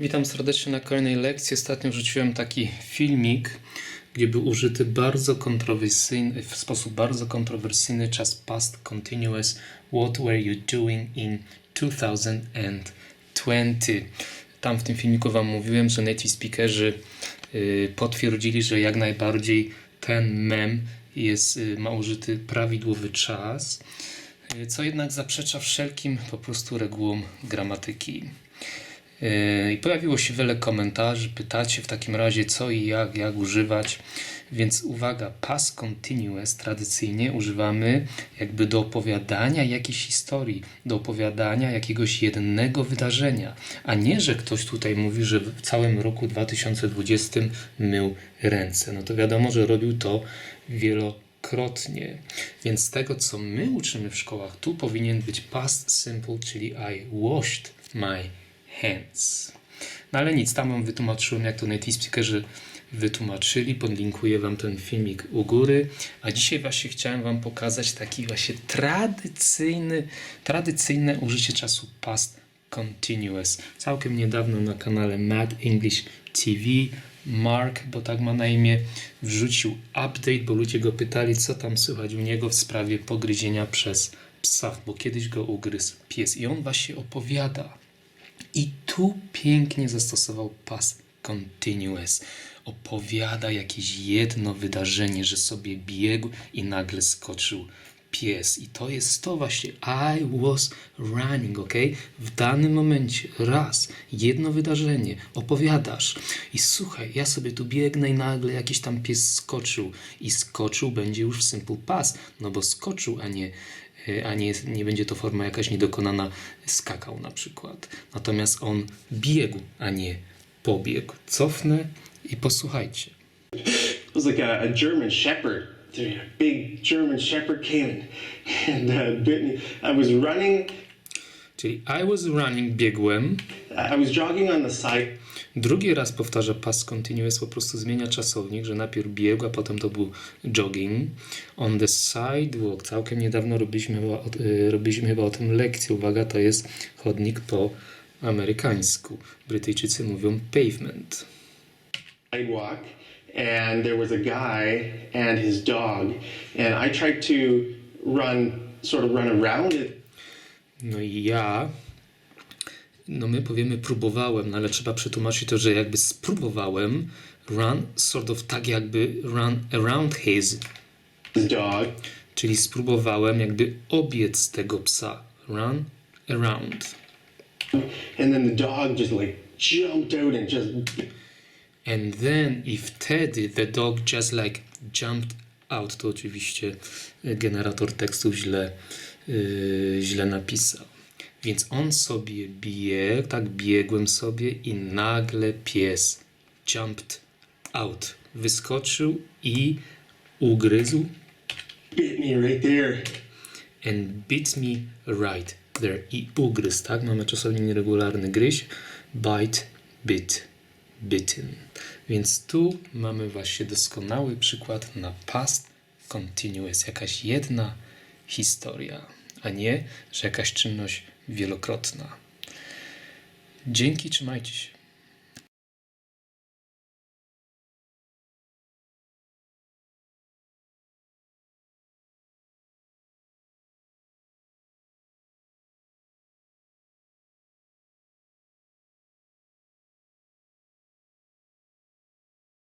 Witam serdecznie na kolejnej lekcji. Ostatnio wrzuciłem taki filmik, gdzie był użyty bardzo kontrowersyjny, w sposób bardzo kontrowersyjny czas past continuous. What were you doing in 2020? Tam w tym filmiku Wam mówiłem, że native speakerzy y, potwierdzili, że jak najbardziej ten mem jest, y, ma użyty prawidłowy czas, y, co jednak zaprzecza wszelkim po prostu regułom gramatyki. Yy, I pojawiło się wiele komentarzy, pytacie w takim razie co i jak, jak używać. Więc uwaga, past continuous tradycyjnie używamy jakby do opowiadania jakiejś historii, do opowiadania jakiegoś jednego wydarzenia, a nie, że ktoś tutaj mówi, że w całym roku 2020 mył ręce. No to wiadomo, że robił to wielokrotnie. Więc z tego, co my uczymy w szkołach, tu powinien być past simple, czyli I washed my hands. No ale nic, tam wam wytłumaczyłem, jak to native speakerzy wytłumaczyli. Podlinkuję wam ten filmik u góry. A dzisiaj właśnie chciałem wam pokazać taki właśnie tradycyjny, tradycyjne użycie czasu past continuous. Całkiem niedawno na kanale Mad English TV Mark, bo tak ma na imię, wrzucił update, bo ludzie go pytali, co tam słychać u niego w sprawie pogryzienia przez psa, bo kiedyś go ugryzł pies. I on właśnie opowiada, i tu pięknie zastosował past continuous. Opowiada jakieś jedno wydarzenie, że sobie biegł i nagle skoczył pies. I to jest to właśnie. I was running, ok? W danym momencie, raz, jedno wydarzenie, opowiadasz. I słuchaj, ja sobie tu biegnę i nagle jakiś tam pies skoczył. I skoczył będzie już w simple past, no bo skoczył, a nie a nie, nie będzie to forma jakaś niedokonana, skakał na przykład. Natomiast on biegł, a nie pobiegł. Cofnę i posłuchajcie. It was like a, a German Shepherd. A big German Shepherd came and, and uh, bit me. I was running. Czyli I was running, biegłem. I was jogging on the side. Drugi raz powtarza past continuous, po prostu zmienia czasownik, że najpierw biegł, a potem to był jogging. On the sidewalk, całkiem niedawno robiliśmy chyba, y, robiliśmy chyba o tym lekcję. Uwaga, to jest chodnik po amerykańsku. Brytyjczycy mówią pavement. sidewalk and there was a guy and his dog and I tried to run sort of run around it No i ja, no my powiemy próbowałem, no ale trzeba przetłumaczyć to, że jakby spróbowałem run, sort of tak jakby run around his, dog czyli spróbowałem jakby obiec tego psa. Run around. and then the dog just like jumped out and just And then i wtedy the dog just like jumped out. To oczywiście generator tekstu źle, yy, źle napisał. Więc on sobie biegł, tak biegłem sobie i nagle pies jumped out. Wyskoczył i ugryzł bit me right there. and bit me right there. I ugryzł, tak? Mamy czasownik nieregularny gryź, bite, bit, bitten. Więc tu mamy właśnie doskonały przykład na past continuous. Jakaś jedna historia, a nie, że jakaś czynność wielokrotna. Dzięki, trzymajcie się.